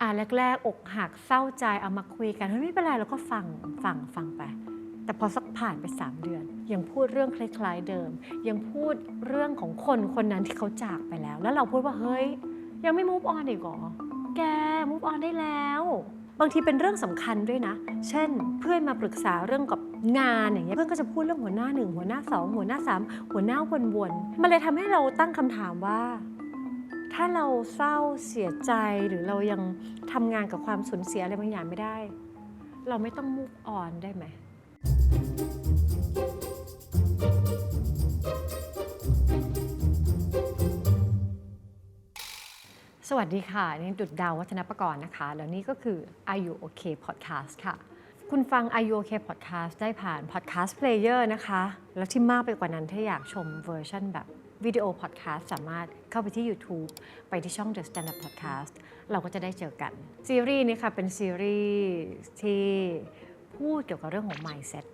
อ่าแรกๆ อกหักเศร้าใจเอามาคุยกันเฮ้ยไม่เป็นไรเราก็ฟังฟังฟังไป แต่พอสักผ่านไป 3 เดือน ยังพูดเรื่องคล้ายๆเดิม ยังพูดเรื่องของคนคนนั้นที่เขาจากไปแล้ว แล้วเราพูดว่าเฮ้ย ยังไม่ move on อีกเหรอแก move on ได้แล้ว บางทีเป็นเรื่องสำคัญด้วยนะ เช่น เพื่อนมาปรึกษาเรื่องกับงานอย่างเงี้ยเพื่อนก็จะพูดเรื่องหัวหน้าหนึ่งหัวหน้าสองหัวหน้าสามหัวหน้าวนๆมันเลยทำให้เราตั้งคำถามว่า ถ้าเราเศร้าเสียใจหรือเรายังทำงานกับความสูญเสียอะไรบางอย่างไม่ได้ เราไม่ต้อง move on ได้ไหมสวัสดีค่ะ นี่ดุดดาววัฒนประกรณ์นะคะ แล้วนี่ก็คือ Are You Okay Podcast ค่ะ คุณฟัง Are You Okay Podcast ได้ผ่าน Podcast Player นะคะ แล้วที่มากไปกว่านั้นถ้าอยากชมเวอร์ชันแบบ วิดีโอ podcast สามารถเข้าไปที่ YouTube ไปที่ช่อง The Stand Up Podcast เราก็จะได้เจอกัน ซีรีส์นี้ค่ะเป็นซีรีส์ที่พูดเกี่ยวกับเรื่องของ mindset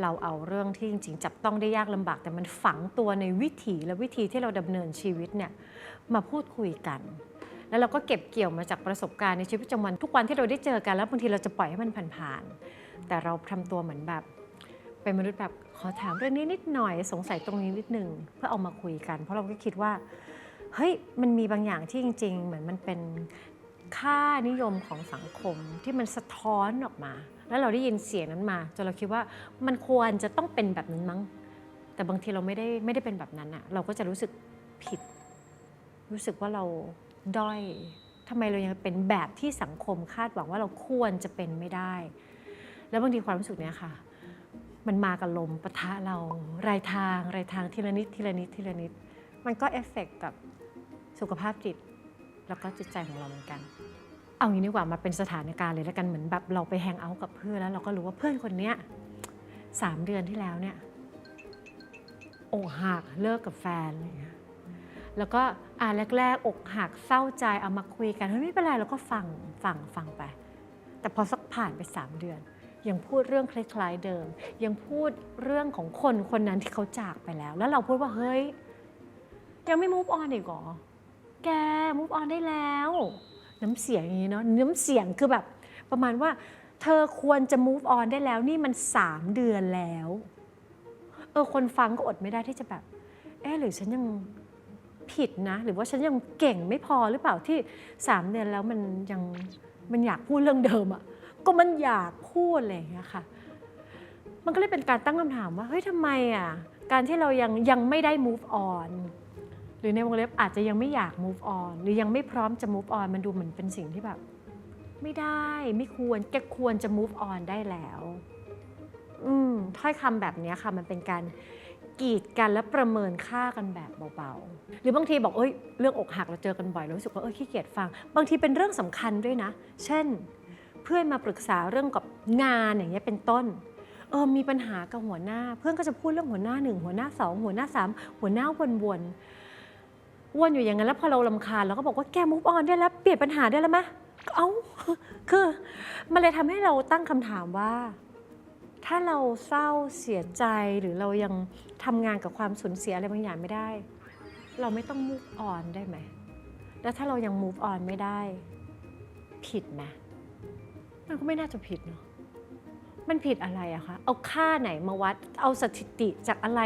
เราเอาเรื่องที่จริงๆ จับต้องได้ยากลำบาก แต่มันฝังตัวในวิถีและวิธีที่เราดำเนินชีวิตเนี่ยมาพูดคุยกัน แล้วเราก็เก็บเกี่ยวมาจากประสบการณ์ในชีวิตประจำวันทุกวันที่เราได้เจอกันแล้วบางทีเราจะปล่อยให้มันผ่านๆแต่เราทำตัวเหมือนแบบเป็นมนุษย์แบบ ขอถามเรื่องนี้นิดหน่อยสงสัยตรงนี้นิดหนึ่งเพื่อเอามาคุยกัน เพราะเราก็คิดว่าเฮ้ยมันมีบางอย่างที่จริง ๆ เหมือนมันเป็นค่านิยมของสังคมที่มันสะท้อนออกมา แล้วเราได้ยินเสียงนั้นมาจนเราคิดว่ามันควรจะต้องเป็นแบบนั้นมั้ง แต่บางทีเราไม่ได้ไม่ได้เป็นแบบนั้นอะเราก็จะรู้สึกผิด รู้สึกว่าเราด้อยทำไมเรายังเป็นแบบที่สังคมคาดหวังว่าเราควรจะเป็นไม่ได้ แล้วบางทีความรู้สึกเนี้ยค่ะ มันมากับลมปะทะเรารายทางรายทางทีละนิดทีละนิดทีละนิด มันก็เอฟเฟกต์กับสุขภาพจิต แล้วก็จิตใจของเราเหมือนกัน เอางี้ดีกว่ามาเป็นสถานการณ์เลยแล้วกันเหมือนแบบเราไปแฮงเอาท์กับเพื่อนแล้วเราก็รู้ว่าเพื่อนคนเนี้ยสามเดือนที่แล้วเนี่ยอกหักเลิกกับแฟนอะไรอย่างเงี้ยแล้วก็อ่าแรกๆอกหักเศร้าใจเอามาคุยกันเฮ้ยไม่เป็นไรเราก็ฟังฟังฟังไป แต่พอสักผ่านไปสามเดือน ยังพูดเรื่องคล้ายๆเดิม ยังพูดเรื่องของคนคนนั้นที่เขาจากไปแล้ว แล้วเราพูดว่าเฮ้ย ยังไม่ move on อีกเหรอ แก move on ได้แล้ว น้ำเสียงอย่างนี้เนาะน้ำเสียงคือแบบ ประมาณว่า เธอควรจะ move on ได้แล้ว นี่มันสามเดือนแล้ว เออคนฟังก็อดไม่ได้ที่จะแบบ เออหรือฉันยังผิดนะ หรือว่าฉันยังเก่งไม่พอหรือเปล่าที่สามเดือนแล้วมันยังมันอยากพูดเรื่องเดิมอะ ก็มันอยากพูดอะไรอย่างเงี้ยค่ะ มันก็เลยเป็นการตั้งคำถามว่าเฮ้ยทำไมอะการที่เรายังยังไม่ได้ move on หรือในวงเล็บอาจจะยังไม่อยาก move on หรือยังไม่พร้อมจะ move on มันดูเหมือนเป็นสิ่งที่แบบ ไม่ได้ไม่ควรแกควรจะ move on ได้แล้ว อืมถ้อยคำแบบนี้ค่ะ มันเป็นการกีดกันและประเมินค่ากันแบบเบาๆ หรือบางทีบอกเอ้ยเรื่องอกหักเราเจอกันบ่อยเรารู้สึกว่าเออขี้เกียจฟัง บางทีเป็นเรื่องสำคัญด้วยนะ เช่น เพื่อนมาปรึกษาเรื่องกับงานอย่างเงี้ยเป็นต้นเออมีปัญหากับหัวหน้า เพื่อนก็จะพูดเรื่องหัวหน้าหนึ่งหัวหน้าสองหัวหน้าสามหัวหน้าวนๆวนอยู่อย่างนั้นแล้วพอเราลำคาญเราก็บอกว่าแกมุกออนได้แล้วเปลี่ยนปัญหาได้แล้วไหมเอ้าคือมันเลยทำให้เราตั้งคำถามว่า ถ้าเราเศร้าเสียใจหรือเรายังทำงานกับความสูญเสียอะไรบางอย่างไม่ได้ เราไม่ต้อง move on ได้ไหม แล้วถ้าเรายัง move on ไม่ได้ ผิดไหม มันก็ไม่น่าจะผิดเนาะมันผิดอะไรอะคะเอาค่าไหนมาวัด เอาสถิติจากอะไร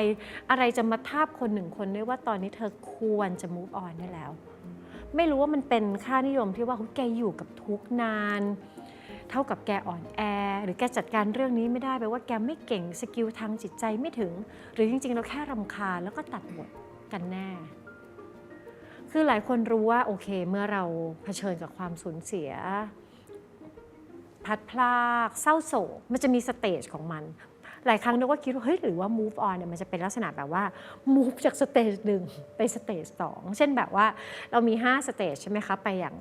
อะไรจะมาทาบคนหนึ่งคนได้ว่าตอนนี้เธอควรจะ move on ได้แล้ว ไม่รู้ว่ามันเป็นค่านิยมที่ว่าเฮ้ยแกอยู่กับทุกนาน เท่ากับแกอ่อนแอ หรือแกจัดการเรื่องนี้ไม่ได้แปลว่าแกไม่เก่งสกิลทางจิตใจไม่ถึง หรือจริง ๆ เราแค่รำคาญแล้วก็ตัดบทกันแน่ คือหลายคนรู้ว่าโอเค เมื่อเราเผชิญกับความสูญเสีย พลัดพรากเศร้าโศกมันจะมีสเตจของมัน หลายครั้งเราก็คิดว่าเฮ้ยหรือว่า move on เนี่ยมันจะเป็นลักษณะแบบว่า move จากสเตจหนึ่งไปสเตจสองเช่นแบบว่าเรามี5สเตจใช่ไหมคะ ไปอย่าง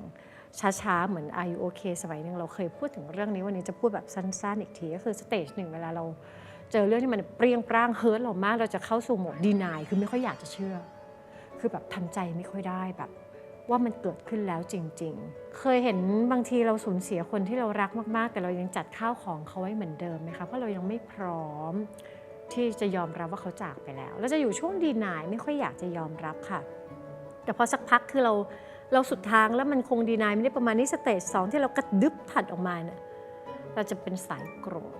ช้าๆ เหมือน Are you okay สมัยหนึ่งเราเคยพูดถึงเรื่องนี้วันนี้จะพูดแบบสั้นๆ อีกที ก็คือสเตจหนึ่งเวลาเราเจอเรื่องที่มันเปรี้ยงปร้างเฮิร์ตเรามาก เราจะเข้าสู่โหมดดีนายคือไม่ค่อยอยากจะเชื่อ คือแบบทำใจไม่ค่อยได้แบบ ว่ามันเกิดขึ้นแล้วจริง ๆ เคยเห็นบางทีเราสูญเสียคนที่เรารักมากๆ แต่เรายังจัดข้าวของเขาไว้เหมือนเดิมไหมคะเพราะเรายังไม่พร้อมที่จะยอมรับว่าเขาจากไปแล้วเราจะอยู่ช่วงดีนายไม่ค่อยอยากจะยอมรับค่ะ แต่พอสักพักคือเราเราสุดทางแล้วมันคงดีนายไม่ได้ประมาณนี้สเตจสองที่เรากระดึบถัดออกมาเนี่ยเราจะเป็นสายโกรธ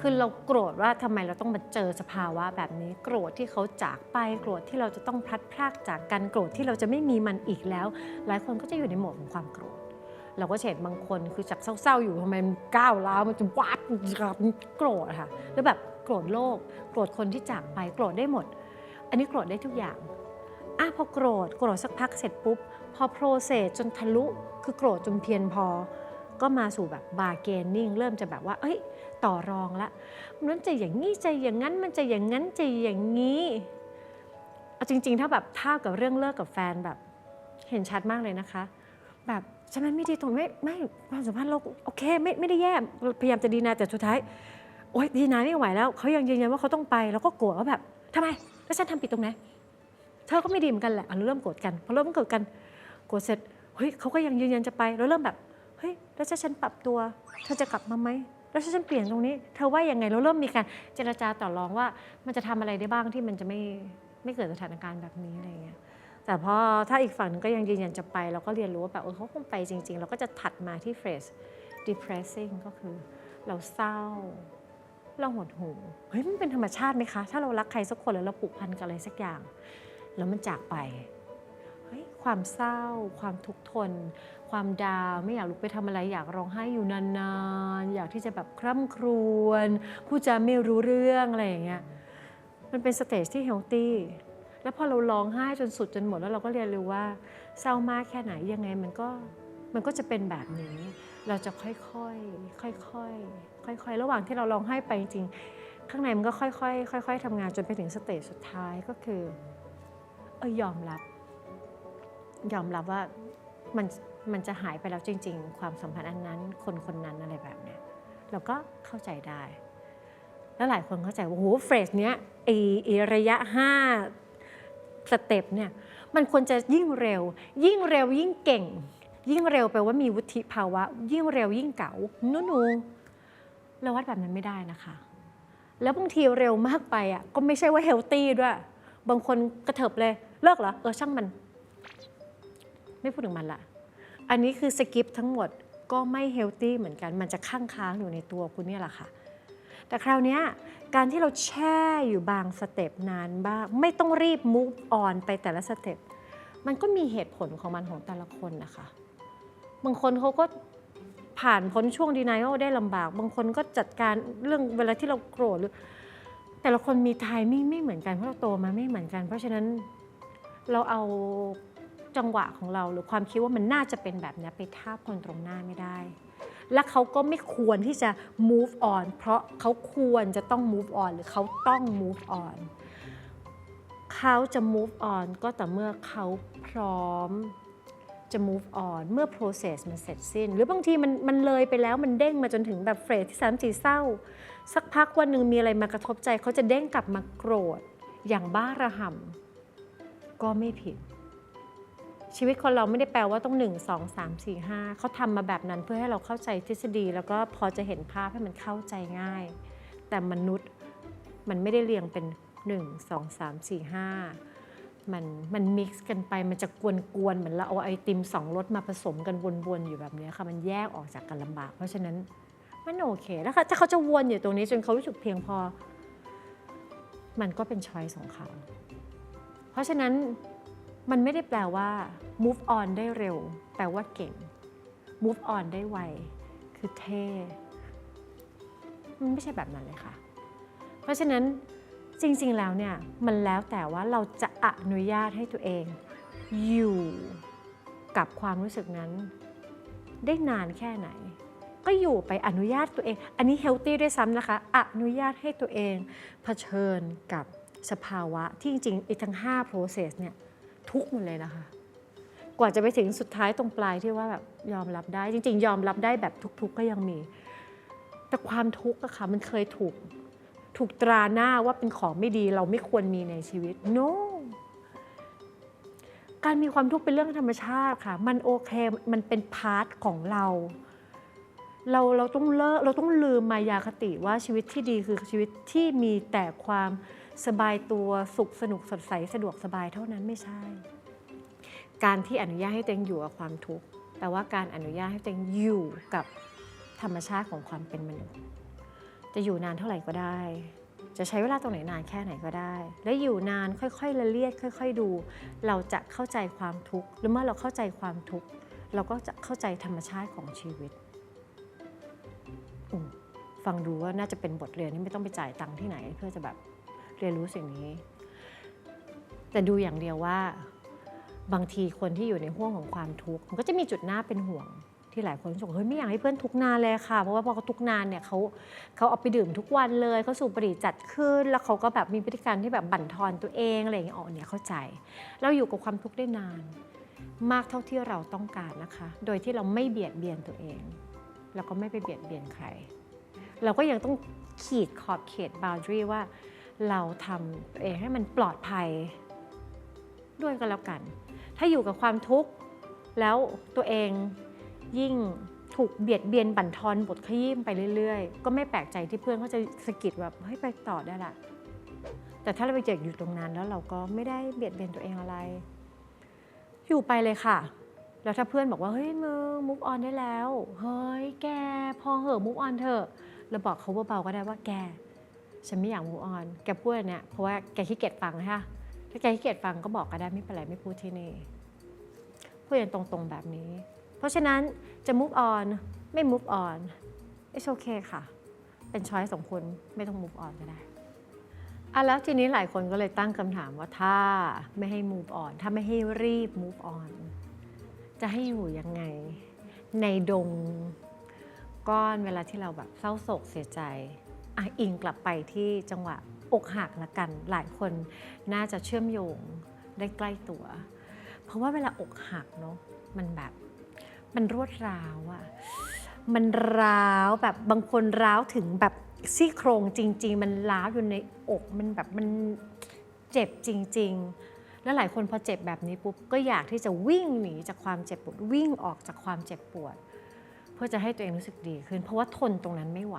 คือเราโกรธว่าทำไมเราต้องมาเจอสภาวะแบบนี้ โกรธที่เขาจากไป โกรธที่เราจะต้องพลัดพรากจากกัน โกรธที่เราจะไม่มีมันอีกแล้ว หลายคนก็จะอยู่ในโหมดของความโกรธ เราก็เห็นบางคนคือจากเศร้าๆ อยู่ทำไมมันก้าวร้าวมันจะวับโกรธค่ะแล้วแบบโกรธโลก โกรธคนที่จากไป โกรธได้หมด อันนี้โกรธได้ทุกอย่างอะพอโกรธ โกรธสักพักเสร็จปุ๊บ พอโปรเซสจนทะลุ คือโกรธจนเพียงพอ ก็มาสู่แบบบาร์เกนนิ่ง เริ่มจะแบบว่า เอ้ย ต่อรองละมันจะอย่างนี้จะอย่างนั้นมันจะอย่างนั้นจะอย่างนี้เอาจริง ๆ ถ้าแบบถ้ากับเรื่องเลิกกับแฟนแบบเห็นชัดมากเลยนะคะ แบบฉันมันไม่ดีตรงไม่ไม่ความสัมพันธ์เราโอเคไม่ไม่ได้แย่พยายามจะดีนาแต่สุดท้ายโอ๊ยดีนาไม่ไหวแล้วเขายังยืนยันว่าเขาต้องไปแล้วก็โกรธว่าแบบทำไมแล้วฉันทำผิดตรงไหนเธอก็ไม่ดีเหมือนกันแหละเราเริ่มโกรธกันพอเริ่มโกรธกันโกรธเสร็จเฮ้ยเขาก็ยังยืนยันจะไปเราเริ่มแบบเฮ้ยแล้วถ้าฉันปรับตัวเธอจะกลับมาไหม แล้วถ้าฉันเปลี่ยนตรงนี้ เธอว่ายังไงเราเริ่มมีการเจรจาต่อรองว่า มันจะทำอะไรได้บ้างที่มันจะไม่ไม่เกิดสถานการณ์แบบนี้อะไรเงี้ยแต่พอถ้าอีกฝั่งหนึงก็ยังยืนยันจะไปเราก็เรียนรู้ว่าแบบเออเขาคงไปจริง ๆ เราก็จะถัดมาที่เฟส depressing ก็คือ เราเศร้า เราหดหู่เฮ้ยมันเป็นธรรมชาติไหมคะ ถ้าเรารักใครสักคนแล้วเราผูกพันกับอะไรสักอย่าง แล้วมันจากไป ความเศร้า ความทุกข์ทน ความดาวไม่อยากลุกไปทำอะไรอยากร้องไห้อยู่นานๆ อยากที่จะแบบคร่ำครวญผู้จะไม่รู้เรื่องอะไรอย่างเงี้ยมันเป็นสเตจที่เฮลตี้แล้วพอเราร้องไห้จนสุดจนหมดแล้วเราก็เรียนรู้ว่าเศร้ามากแค่ไหนยังไงมันก็มันก็จะเป็นแบบนี้ เราจะค่อยๆค่อยๆค่อยๆระหว่างที่เราร้องไห้ไปจริงๆข้างในมันก็ค่อยๆค่อย ๆทำงานจนไปถึงสเตจสุดท้ายก็คือ เออยอมรับ ยอมรับว่ามันมันจะหายไปแล้วจริง ๆ ความสัมพันธ์อันนั้น คนคนนั้นอะไรแบบเนี้ยเราก็เข้าใจได้ แล้วหลายคนเข้าใจว่าโอ้โหเฟรสเนี้ยไอไอระยะห้าสเต็ปเนี่ยมันควรจะยิ่งเร็ว ยิ่งเร็วยิ่งเก่ง ยิ่งเร็วแปลว่ามีวุฒิภาวะ ยิ่งเร็วยิ่งเก๋าหนูหนูเราวัดแบบนั้นไม่ได้นะคะ แล้วบางทีเร็วมากไปอะก็ไม่ใช่ว่าเฮลตี้ด้วย บางคนกระเถิบเลยเลิกเหรอเออช่างมัน ไม่พูดถึงมันละอันนี้คือสกิปทั้งหมดก็ไม่เฮลตี้เหมือนกัน มันจะค้างค้างอยู่ในตัวคุณเนี่ยแหละค่ะ แต่คราวนี้การที่เราแช่อยู่บางสเต็ปนานบ้าง ไม่ต้องรีบ move on ไปแต่ละสเต็ป มันก็มีเหตุผลของมันของแต่ละคนนะคะ บางคนเขาก็ผ่านพ้นช่วงดีนายได้ลำบาก บางคนก็จัดการเรื่องเวลาที่เราโกรธหรือ แต่ละคนมีไทมิ่งไม่เหมือนกันเพราะเราโตมาไม่เหมือนกัน เพราะฉะนั้นเราเอา จังหวะของเรา หรือความคิดว่ามันน่าจะเป็นแบบนี้ไปทาบคนตรงหน้าไม่ได้ และเขาก็ไม่ควรที่จะ move on เพราะเขาควรจะต้อง move on หรือเขาต้อง move on เขาจะ move on ก็แต่เมื่อเขาพร้อมจะ move on เมื่อ process มันเสร็จสิ้น หรือบางทีมันมันเลยไปแล้วมันเด้งมาจนถึงแบบเฟรสที่สามสีเศร้า สักพักวันหนึ่งมีอะไรมากระทบใจ เขาจะเด้งกลับมาโกรธอย่างบ้าระห่ำก็ไม่ผิด ชีวิตคนเราไม่ได้แปลว่าต้อง 1 2 3 4 5เขาทำมาแบบนั้นเพื่อให้เราเข้าใจทฤษฎี แล้วก็พอจะเห็นภาพให้มันเข้าใจง่าย แต่มนุษย์มันไม่ได้เรียงเป็น 1 2 3 4 5 มันมันมิกซ์กันไปมันจะกวนๆเหมือนเราเอาไอติมสองรสมาผสมกันวนๆอยู่แบบนี้ค่ะมันแยกออกจากกันลำบาก เพราะฉะนั้นมันโอเคแล้วค่ะถ้าเขาจะวนอยู่ตรงนี้จนเขารู้สึกเพียงพอ มันก็เป็นช้อยส์ของเขาเพราะฉะนั้น มันไม่ได้แปลว่า move on ได้เร็ว แปลว่าเก่ง move on ได้ไว คือเท่ มันไม่ใช่แบบนั้นเลยค่ะ เพราะฉะนั้นจริงๆแล้วเนี่ย มันแล้วแต่ว่าเราจะอนุญาตให้ตัวเอง อยู่กับความรู้สึกนั้น ได้นานแค่ไหน ก็อยู่ไปอนุญาตตัวเอง อันนี้เฮลตี้ด้วยซ้ำนะคะ อนุญาตให้ตัวเองเผชิญกับสภาวะที่จริงๆไอ้ทั้ง5 process เนี่ย ทุกข์หมดเลยนะคะ กว่าจะไปถึงสุดท้ายตรงปลายที่ว่าแบบยอมรับได้ จริง ๆ ยอมรับได้แบบทุกๆก็ยังมี แต่ความทุกข์อะค่ะมันเคยถูกถูกตราหน้าว่าเป็นของไม่ดีเราไม่ควรมีในชีวิต no การมีความทุกข์เป็นเรื่องธรรมชาติค่ะ มันโอเค มันเป็นพาร์ทของเรา เรา เราต้องเลิก เราต้องลืมมายาคติว่าชีวิตที่ดีคือชีวิตที่มีแต่ความ สบายตัวสุขสนุกสดใสสะดวกสบายเท่านั้นไม่ใช่ การที่อนุญาตให้ตัวเองอยู่กับความทุกข์แปลว่าการอนุญาตให้ตัวเองอยู่กับธรรมชาติของความเป็นมนุษย์ จะอยู่นานเท่าไหร่ก็ได้ จะใช้เวลาตรงไหนนานแค่ไหนก็ได้ และอยู่นานค่อยๆละเลียดค่อย ๆดู เราจะเข้าใจความทุกข์หรือเมื่อเราเข้าใจความทุกข์เราก็จะเข้าใจธรรมชาติของชีวิตฟังดูว่าน่าจะเป็นบทเรียนที่ไม่ต้องไปจ่ายตังค์ที่ไหนเพื่อจะแบบ เรียนรู้สิ่งนี้ แต่ดูอย่างเดียวว่า บางทีคนที่อยู่ในห่วงของความทุกข์มันก็จะมีจุดหน้าเป็นห่วงที่หลายคนรู้สึกเฮ้ยไม่อยากให้เพื่อนทุกนานเลยค่ะ เพราะว่าพอเขาทุกนานเนี่ยเขาเขาเอาไปดื่มทุกวันเลยเขาสูบบุหรี่จัดขึ้น แล้วเขาก็แบบมีพฤติกรรมที่แบบบั่นทอนตัวเองอะไรอย่างเงี้ยอ๋อเนี่ยเข้าใจ เราอยู่กับความทุกข์ได้นาน มากเท่าที่เราต้องการนะคะ โดยที่เราไม่เบียดเบียนตัวเอง แล้วก็ไม่ไปเบียดเบียนใคร เราก็ยังต้องขีดขอบเขต boundary ว่า เราทำตัวเองให้มันปลอดภัยด้วยกันแล้วกัน ถ้าอยู่กับความทุกข์แล้วตัวเองยิ่งถูกเบียดเบียนบั่นทอนบทขยี้ไปเรื่อยๆ ก็ไม่แปลกใจที่เพื่อนเขาจะสะกิดแบบเฮ้ยไปต่อได้ละ แต่ถ้าเราไปเจออยู่ตรงนั้นแล้วเราก็ไม่ได้เบียดเบียนตัวเองอะไร อยู่ไปเลยค่ะ แล้วถ้าเพื่อนบอกว่าเฮ้ยมึง move on ได้แล้ว เฮ้ยแกพอเหอะ move on เถอะเราบอกเขาเบาๆก็ได้ว่าแก ฉันไม่อยาก move on แกพูดอันเนี่ยเพราะว่าแกขี้เกียจฟังค่ะถ้าแกขี้เกียจฟังก็บอกก็ได้ไม่เป็นไรไม่พูดที่นี่ พูดอย่างตรงๆแบบนี้ เพราะฉะนั้นจะ move on ไม่ move on it's okay ค่ะ เป็นช้อยของคุณไม่ต้อง move on ก็ได้อะแล้วทีนี้หลายคนก็เลยตั้งคำถามว่าถ้าไม่ให้ move on ถ้าไม่ให้รีบ move on จะให้อยู่ยังไง ในดงก้อนเวลาที่เราแบบเศร้าโศกเสียใจ อิงกลับไปที่จังหวะอกหักละกัน หลายคนน่าจะเชื่อมโยงได้ใกล้ตัว เพราะว่าเวลาอกหักเนาะมันแบบมันรวดร้าวอะมันร้าวแบบบางคนร้าวถึงแบบซี่โครงจริง ๆ มันร้าวอยู่ในอกมันแบบมันเจ็บจริง ๆ แล้วหลายคนพอเจ็บแบบนี้ปุ๊บก็อยากที่จะวิ่งหนีจากความเจ็บปวดวิ่งออกจากความเจ็บปวด เพื่อจะให้ตัวเองรู้สึกดีขึ้น เพราะว่าทนตรงนั้นไม่ไหว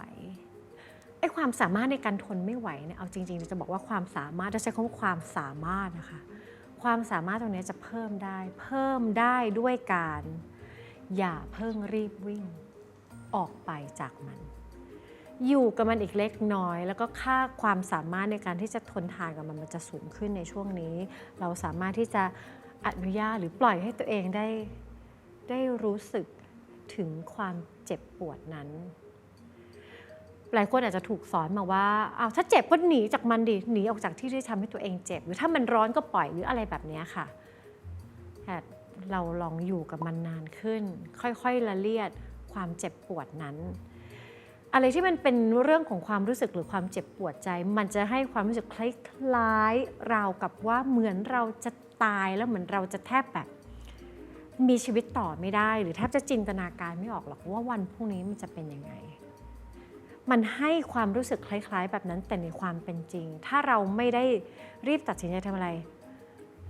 ไอ้ความสามารถในการทนไม่ไหวเนี่ยเอาจริงๆจะบอกว่าความสามารถจะใช้คำว่าความสามารถนะคะความสามารถตรงนี้จะเพิ่มได้ เพิ่มได้ด้วยการ อย่าเพิ่งรีบวิ่ง ออกไปจากมัน อยู่กับมันอีกเล็กน้อย แล้วก็ค่าความสามารถในการที่จะทนทานกับมันมันจะสูงขึ้นในช่วงนี้ เราสามารถที่จะอนุญาตหรือปล่อยให้ตัวเองได้ได้รู้สึกถึงความเจ็บปวดนั้น หลายคนอาจจะถูกสอนมาว่าอ้าวถ้าเจ็บก็หนีจากมันดิหนีออกจากที่ที่ทำให้ตัวเองเจ็บ หรือถ้ามันร้อนก็ปล่อยหรืออะไรแบบนี้ค่ะแต่เราลองอยู่กับมันนานขึ้น ค่อยๆละเลียดความเจ็บปวดนั้น อะไรที่มันเป็นเรื่องของความรู้สึกหรือความเจ็บปวดใจ มันจะให้ความรู้สึกคล้ายๆราวกับว่าเหมือนเราจะตายแล้วเหมือนเราจะแทบแบบมีชีวิตต่อไม่ได้ หรือแทบจะจินตนาการไม่ออกหรอกว่าวันพรุ่งนี้มันจะเป็นยังไง มันให้ความรู้สึกคล้าย ๆ แบบนั้นแต่ในความเป็นจริง ถ้าเราไม่ได้รีบตัดสินใจทำอะไร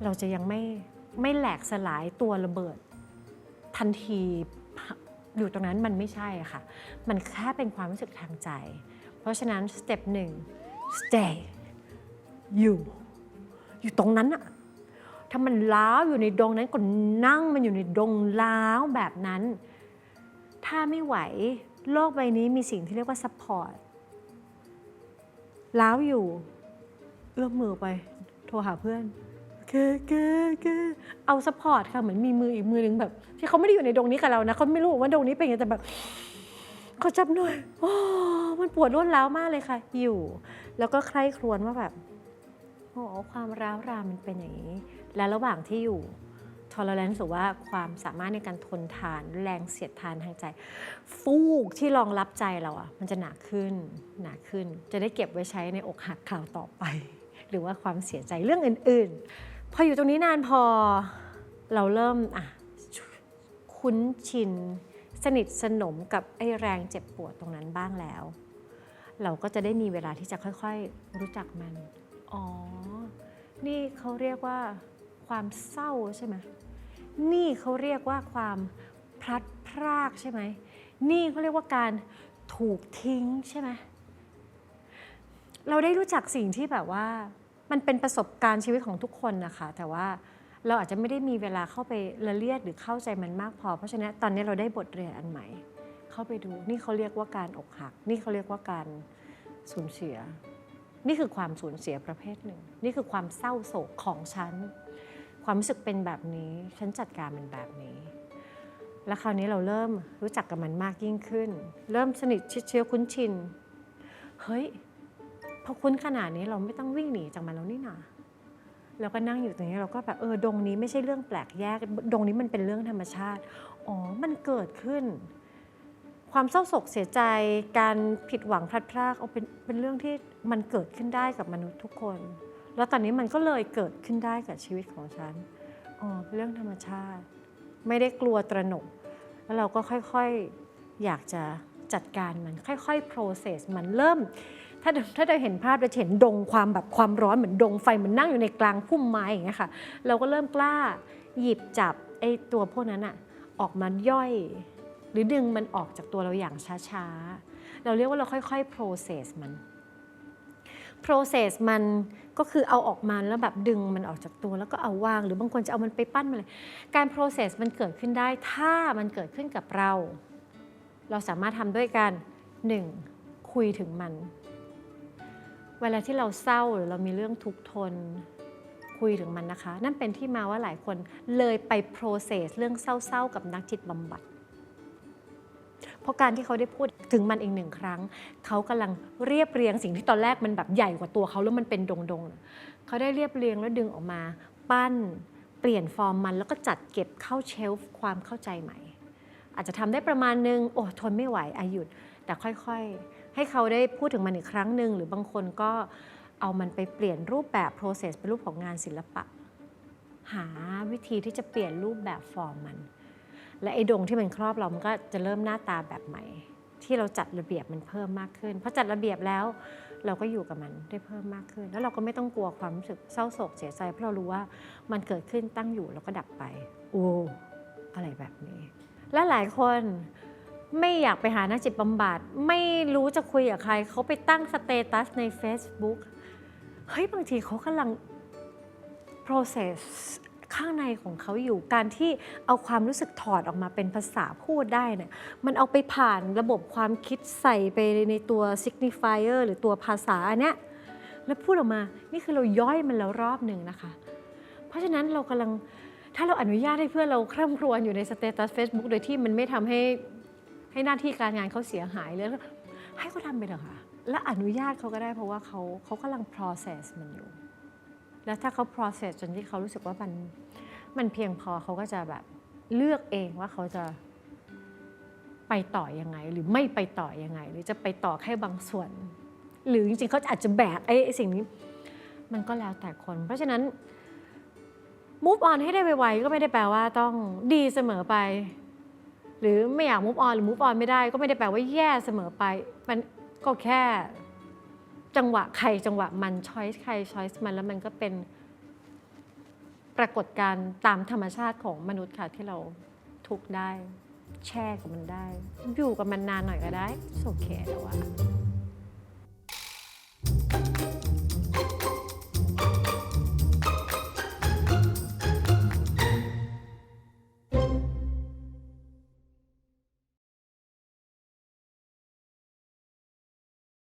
เราจะยังไม่ไม่แหลกสลายตัวระเบิด ทันทีอยู่ตรงนั้นมันไม่ใช่ค่ะ มันแค่เป็นความรู้สึกทางใจ เพราะฉะนั้นสเต็ปหนึ่ง stay อยู่อยู่ตรงนั้นอะถ้ามันล้าวอยู่ในดงนั้นก็นั่งมันอยู่ในดงล้าวแบบนั้น ถ้าไม่ไหว โลกใบนี้มีสิ่งที่เรียกว่า support ล้าวอยู่ เอื้อมมือไป โทรหาเพื่อนเกเกเกเอา support ค่ะเหมือนมีมืออีกมือหนึงแบบ ที่เขาไม่ได้อยู่ในดงนี้กับเรานะเขาไม่รู้ว่าดงนี้เป็นยังไงแต่แบบเขาจับหน่อยโอ้มันปวดรวดร้าวมากเลยค่ะ อยู่ แล้วก็ใคร่ครวญว่าแบบโอ้ความร้าวรานมันเป็นอย่างนี้ และระหว่างที่อยู่ tolerance หรือว่าความสามารถในการทนทานแรงเสียดทานทางใจ ฟูกที่รองรับใจเราอะมันจะหนาขึ้นหนาขึ้น จะได้เก็บไว้ใช้ในอกหักคราวต่อไป หรือว่าความเสียใจเรื่องอื่น ๆ พออยู่ตรงนี้นานพอเราเริ่มอะคุ้นชินสนิทสนมกับไอ้แรงเจ็บปวดตรงนั้นบ้างแล้ว เราก็จะได้มีเวลาที่จะค่อยๆ รู้จักมัน อ๋อ นี่เขาเรียกว่าความเศร้าใช่ไหม นี่เขาเรียกว่าความพลัดพรากใช่ไหม นี่เขาเรียกว่าการถูกทิ้งใช่ไหม เราได้รู้จักสิ่งที่แบบว่า มันเป็นประสบการณ์ชีวิตของทุกคนนะคะ แต่ว่าเราอาจจะไม่ได้มีเวลาเข้าไปละเลียดหรือเข้าใจมันมากพอ เพราะฉะนั้นตอนนี้เราได้บทเรียนอันใหม่ เข้าไปดู นี่เขาเรียกว่าการอกหัก นี่เขาเรียกว่าการสูญเสีย นี่คือความสูญเสียประเภทหนึ่ง นี่คือความเศร้าโศกของฉัน ความรู้สึกเป็นแบบนี้ ฉันจัดการมันแบบนี้ แล้วคราวนี้เราเริ่มรู้จักกับมันมากยิ่งขึ้น เริ่มสนิทชิดเชื้อคุ้นชิน เฮ้ยพอคุ้นขนาดนี้เราไม่ต้องวิ่งหนีจากมันแล้วนี่นาเราก็นั่งอยู่ตรงนี้เราก็แบบเออดงนี้ไม่ใช่เรื่องแปลกแยก ดงนี้มันเป็นเรื่องธรรมชาติ อ๋อ มันเกิดขึ้น ความเศร้าโศกเสียใจ การผิดหวังพลัดพรากเอาเป็นเป็นเรื่องที่มันเกิดขึ้นได้กับมนุษย์ทุกคน แล้วตอนนี้มันก็เลยเกิดขึ้นได้กับชีวิตของฉันอ๋อเรื่องธรรมชาติ ไม่ได้กลัวตระหนก แล้วเราก็ค่อยๆอยากจะจัดการมันค่อยๆ process มันเริ่ม ถ้าถ้าได้เห็นภาพจะเห็นดงความแบบความร้อนเหมือนดงไฟเหมือนนั่งอยู่ในกลางพุ่มไม้อย่างเงี้ยค่ะเราก็เริ่มกล้าหยิบจับไอ้ตัวพวกนั้นอะออกมาย่อย หรือดึงมันออกจากตัวเราอย่างช้าๆ เราเรียกว่าเราค่อยๆ process มัน process มันก็คือเอาออกมาแล้วแบบดึงมันออกจากตัวแล้วก็เอาวาง หรือบางคนจะเอามันไปปั้นมาเลยการ process มันเกิดขึ้นได้ถ้ามันเกิดขึ้นกับเรา เราสามารถทำด้วยกันหนึ่งคุยถึงมัน เวลาที่เราเศร้าหรือเรามีเรื่องทุกข์ทนคุยถึงมันนะคะ นั่นเป็นที่มาว่าหลายคนเลยไป process เรื่องเศร้าๆ กับนักจิตบำบัด ราะการที่เขาได้พูดถึงมันอีกหนึ่งครั้ง เขากำลังเรียบเรียงสิ่งที่ตอนแรกมันแบบใหญ่กว่าตัวเขาแล้วมันเป็นดงๆเขาได้เรียบเรียงแล้วดึงออกมา ปั้น เปลี่ยนฟอร์มมันแล้วก็จัดเก็บเข้าเชลฟ์ความเข้าใจใหม่ อาจจะทำได้ประมาณนึงโอ้ทนไม่ไหวอายุด แต่ค่อยๆ ให้เขาได้พูดถึงมันอีกครั้งหนึ่งหรือบางคนก็เอามันไปเปลี่ยนรูปแบบ process เป็นรูปของงานศิลปะ หาวิธีที่จะเปลี่ยนรูปแบบฟอร์มมัน และไอ้ดงที่มันครอบเรามันก็จะเริ่มหน้าตาแบบใหม่ ที่เราจัดระเบียบมันเพิ่มมากขึ้นเพอจัดระเบียบแล้วเราก็อยู่กับมันได้เพิ่มมากขึ้น แล้วเราก็ไม่ต้องกลัวความรู้สึกเศร้าโศกเสียใจเพราะเรารู้ว่ามันเกิดขึ้นตั้งอยู่แล้วก็ดับไป โอ้อะไรแบบนี้ และหลายคนไม่อยากไปหานักจิตบำบัดไม่รู้จะคุยกับใครเขาไปตั้งสเตตัสใน Facebook เฮ้ยบางทีเขากำลัง process ข้างในของเขาอยู่ การที่เอาความรู้สึกถอดออกมาเป็นภาษาพูดได้เนี่ยมันเอาไปผ่านระบบความคิดใส่ไปในตัว signifier หรือตัวภาษาอันเนี้ยแล้วพูดออกมา นี่คือเราย่อยมันแล้วรอบหนึ่งนะคะ เพราะฉะนั้นเรากำลังถ้าเราอนุญาตให้เพื่อนเราคร่ำครวญอยู่ในสเตตัส Facebook โดยที่มันไม่ทำให้ให้หน้าที่การงานเขาเสียหายเลยให้เขาทำไปเถอะค่ะ และอนุญาตเขาก็ได้เพราะว่าเขาเขากำลัง process มันอยู่ แล้วถ้าเขา process จนที่เขารู้สึกว่ามันมันเพียงพอเขาก็จะแบบเลือกเองว่าเขาจะไปต่อยังไง หรือไม่ไปต่อยังไง หรือจะไปต่อแค่บางส่วน หรือจริงๆเขาอาจจะแบกไอ้ไอ้สิ่งนี้ มันก็แล้วแต่คน เพราะฉะนั้น move on ให้ได้ไวๆก็ไม่ได้แปลว่าต้องดีเสมอไป หรือไม่อยาก move on หรือ move on ไม่ได้ ก็ไม่ได้แปลว่าแย่เสมอไป มันก็แค่ จังหวะใครจังหวะมันช้อยส์ใครช้อยส์มันแล้วมันก็เป็นปรากฏการณ์ตามธรรมชาติของมนุษย์ค่ะที่เราทุกได้ แช่กับมันได้ อยู่กับมันนานหน่อยก็ได้โอเคแต่ว่า thank you